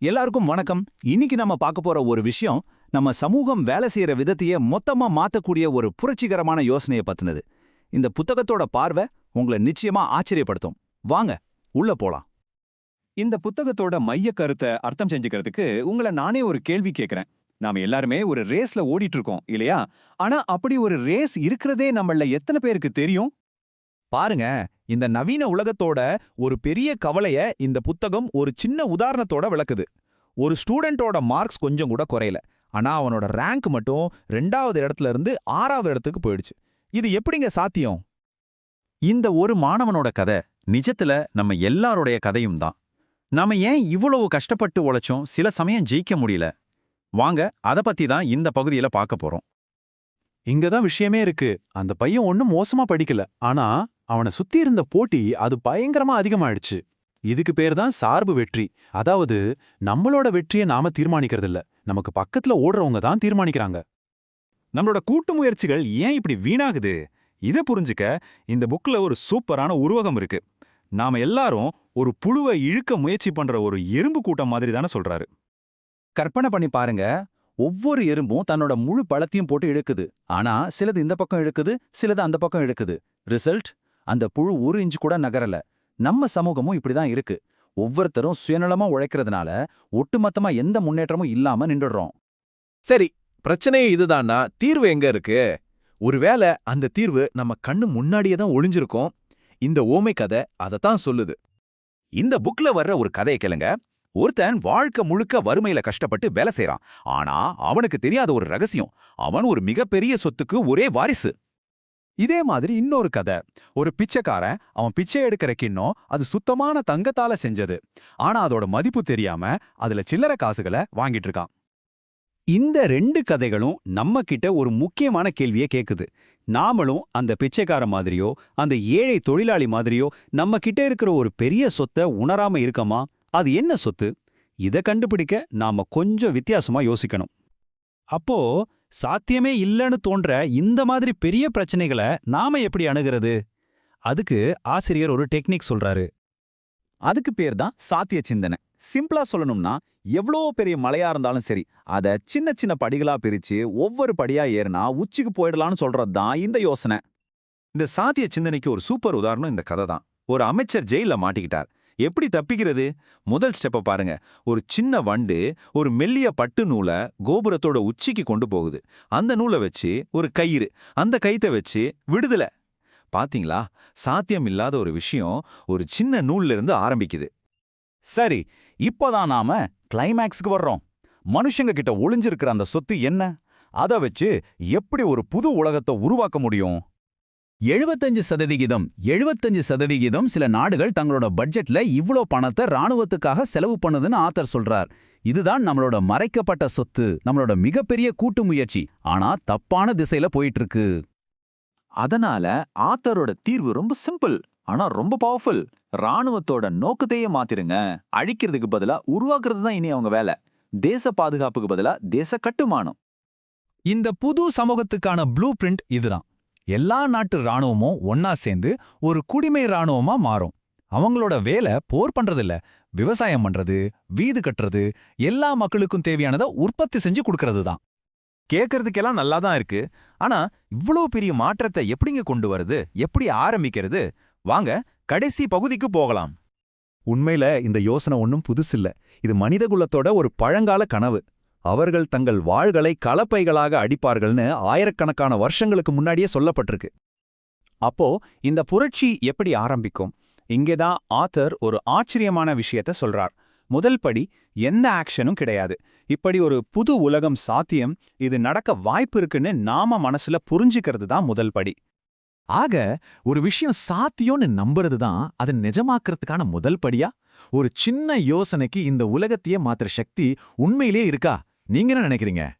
எல்லாருக்கும் வணக்கம். இன்னைக்கு நம்ம பார்க்க போற ஒரு விஷயம் நம்ம சமூகம் வேலை செய்யற விதத்தையே மொத்தமா மாத்தக்கூடிய ஒரு புரட்சிகரமான யோசனையை பத்தினது. இந்த புத்தகத்தோட பார்வை உங்களை நிச்சயமா ஆச்சரியப்படுத்தும். வாங்க உள்ள போலாம். இந்த புத்தகத்தோட மைய கருத்தை அர்த்தம் செஞ்சுக்கிறதுக்கு உங்களை நானே ஒரு கேள்வி கேட்கிறேன் நாம எல்லாருமே ஒரு ரேஸ்ல ஓடிட்டு இருக்கோம் இல்லையா? ஆனா அப்படி ஒரு ரேஸ் இருக்கிறதே நம்மள எத்தனை பேருக்கு தெரியும்? பாருங்க இந்த நவீன உலகத்தோட ஒரு பெரிய கவலைய இந்த புத்தகம் ஒரு சின்ன உதாரணத்தோட விளக்குது. ஒரு ஸ்டூடெண்டோட மார்க்ஸ் கொஞ்சம் கூட குறையல. ஆனா அவனோட ரேங்க் மட்டும் ரெண்டாவது இடத்துல இருந்து ஆறாவது இடத்துக்கு போயிடுச்சு. இது எப்படிங்க சாத்தியம்? இந்த ஒரு மாணவனோட கதை நிஜத்துல நம்ம எல்லாருடைய கதையும் தான். நாம ஏன் இவ்வளவு கஷ்டப்பட்டு உழைச்சோம்? சில சமயம் ஜெயிக்க முடியல. வாங்க அத பத்தி தான் இந்த பகுதியில பார்க்க போறோம். இங்க தான் விஷயமே இருக்கு. அந்த பையன் ஒன்னும் மோசமா படிக்கல. ஆனா அவனை சுத்தி இருந்த போட்டி அது பயங்கரமா அதிகமாயிடுச்சு. இதுக்கு பேர் தான் சார்பு வெற்றி. அதாவது நம்மளோட வெற்றியை நாம தீர்மானிக்கிறதில்ல. நமக்கு பக்கத்துல ஓடுறவங்க தான் தீர்மானிக்கிறாங்க. நம்மளோட கூட்டு முயற்சிகள் ஏன் இப்படி வீணாகுது? இதை புரிஞ்சுக்க இந்த புக்ல ஒரு சூப்பரான உருவகம் இருக்கு. நாம எல்லாரும் ஒரு புழுவை இழுக்க முயற்சி பண்ற ஒரு எறும்பு கூட்டம் மாதிரி தானே சொல்றாரு. கற்பனை பண்ணி பாருங்க. ஒவ்வொரு எறும்பும் தன்னோட முழு பழத்தையும் போட்டு இழுக்குது. ஆனா சிலது இந்த பக்கம் இழுக்குது சிலது அந்த பக்கம் இழுக்குது. ரிசல்ட்? அந்த புழு ஒரு இன்ச்சு கூட நகரல. நம்ம சமூகமும் இப்படிதான் இருக்கு. ஒவ்வொருத்தரும் சுயநலமா உழைக்கிறதுனால ஒட்டுமொத்தமா எந்த முன்னேற்றமும் இல்லாம நின்றுடுறோம். சரி பிரச்சனையே இதுதான்னா தீர்வு எங்க இருக்கு? ஒருவேளை அந்த தீர்வு நம்ம கண்ணு முன்னாடியே தான் ஒளிஞ்சிருக்கும். இந்த ஓமை கதை அதத்தான் சொல்லுது. இந்த புக்ல வர்ற ஒரு கதையை கேளுங்க. ஒருத்தன் வாழ்க்கை முழுக்க வறுமையில கஷ்டப்பட்டு வேலை செய்றான். ஆனா அவனுக்கு தெரியாத ஒரு ரகசியம். அவன் ஒரு மிகப்பெரிய சொத்துக்கு ஒரே வாரிசு. இதே மாதிரி இன்னொரு கதை. ஒரு பிச்சைக்காரன் அவன் பிச்சை எடுக்கிற கிண்ணம் அது சுத்தமான தங்கத்தால செஞ்சது. ஆனா அதோட மதிப்பு தெரியாம அதுல சில்லறை காசுகளை வாங்கிட்டு இருக்கான். இந்த ரெண்டு கதைகளும் நம்ம கிட்ட ஒரு முக்கியமான கேள்வியை கேக்குது. நாமளும் அந்த பிச்சைக்கார மாதிரியோ அந்த ஏழை தொழிலாளி மாதிரியோ நம்ம கிட்ட இருக்கிற ஒரு பெரிய சொத்தை உணராம இருக்கமா? அது என்ன சொத்து? இத கண்டுபிடிக்க நாம கொஞ்சம் வித்தியாசமா யோசிக்கணும். அப்போ சாத்தியமே இல்லைன்னு தோன்ற இந்த மாதிரி பெரிய பிரச்சனைகளை நாம எப்படி அணுகிறது? அதுக்கு ஆசிரியர் ஒரு டெக்னிக் சொல்றாரு. அதுக்கு பேர் தான் சாத்திய சிந்தனை. சிம்பிளா சொல்லணும்னா எவ்வளோ பெரிய மலையா இருந்தாலும் சரி அத சின்ன சின்ன படிகளா பிரிச்சு ஒவ்வொரு படியா ஏறினா உச்சிக்கு போயிடலாம்னு சொல்றது தான் இந்த யோசனை. இந்த சாத்திய சிந்தனைக்கு ஒரு சூப்பர் உதாரணம் இந்த கதை தான். ஒரு அமைச்சர் ஜெயில மாட்டிக்கிட்டார். எப்படி தப்பிக்கிறது? முதல் ஸ்டெப்பை பாருங்க. ஒரு சின்ன வண்டு ஒரு மெல்லிய பட்டு நூலை கோபுரத்தோட உச்சிக்கு கொண்டு போகுது. அந்த நூலை வச்சு ஒரு கயிறு. அந்த கயித்தை வச்சு விடுதலை. பாத்தீங்களா? சாத்தியம் இல்லாத ஒரு விஷயம் ஒரு சின்ன நூல்ல இருந்து ஆரம்பிக்குது. சரி இப்போதான் நாம கிளைமேக்ஸ்க்கு வர்றோம். மனுஷங்க கிட்ட ஒளிஞ்சிருக்கிற அந்த சொத்து என்ன? அதை வச்சு எப்படி ஒரு புது உலகத்தை உருவாக்க முடியும்? எழுபத்தஞ்சு சதவிகிதம் எழுபத்தஞ்சு சதவிகிதம் சில நாடுகள் தங்களோட பட்ஜெட்ல இவ்ளோ பணத்தை ராணுவத்துக்காக செலவு பண்ணுதுன்னு ஆத்தர் சொல்றார். இதுதான் நம்மளோட மறைக்கப்பட்ட சொத்து நம்மளோட மிகப்பெரிய கூட்டு முயற்சி. ஆனா தப்பான திசையில போயிட்டு இருக்கு அதனால ஆத்தரோட தீர்வு ரொம்ப சிம்பிள் ஆனா ரொம்ப பவர்ஃபுல் ராணுவத்தோட நோக்கத்தையே மாத்திருங்க. அழிக்கிறதுக்கு பதிலா உருவாக்குறது தான் இனி அவங்க வேலை. தேச பாதுகாப்புக்கு பதிலா தேச கட்டுமானம். இந்த புது சமூகத்துக்கான ப்ளூ பிரிண்ட் இதுதான். எல்லா நாட்டு ராணுவமும் ஒன்னா சேர்ந்து ஒரு குடிமை ராணுவமா மாறும். அவங்களோட வேலை போர் பண்றதில்ல. விவசாயம் பண்றது வீடு கட்டுறது எல்லா மக்களுக்கும் தேவையானதை உற்பத்தி செஞ்சு கொடுக்கறது தான் கேட்கறதுக்கெல்லாம் நல்லா தான் இருக்கு. ஆனா இவ்வளோ பெரிய மாற்றத்தை எப்படிங்க கொண்டு வருது? எப்படி ஆரம்பிக்கிறது? வாங்க கடைசி பகுதிக்கு போகலாம். உண்மையில இந்த யோசனை ஒன்றும் புதுசில்ல. இது மனிதகுலத்தோட ஒரு பழங்கால கனவு. அவர்கள் தங்கள் வாள்களை கலப்பைகளாக அடிப்பார்கள்னு ஆயிரக்கணக்கான வருஷங்களுக்கு முன்னாடியே சொல்லப்பட்டிருக்கு. அப்போ இந்த புரட்சி எப்படி ஆரம்பிக்கும்? இங்கேதான் ஆத்தர் ஒரு ஆச்சரியமான விஷயத்த சொல்றார். முதல் படி எந்த ஆக்ஷனும் கிடையாது. இப்படி ஒரு புது உலகம் சாத்தியம் இது நடக்க வாய்ப்பு இருக்குன்னு நாம மனசுல புரிஞ்சுக்கிறது தான் முதல் படி. ஆக ஒரு விஷயம் சாத்தியம்னு நம்புறது தான் அதை நிஜமாக்குறதுக்கான முதல் படியா? ஒரு சின்ன யோசனைக்கு இந்த உலகத்தையே மாத்துற சக்தி உண்மையிலே இருக்கா? நீங்க என்ன நினைக்கிறீங்க?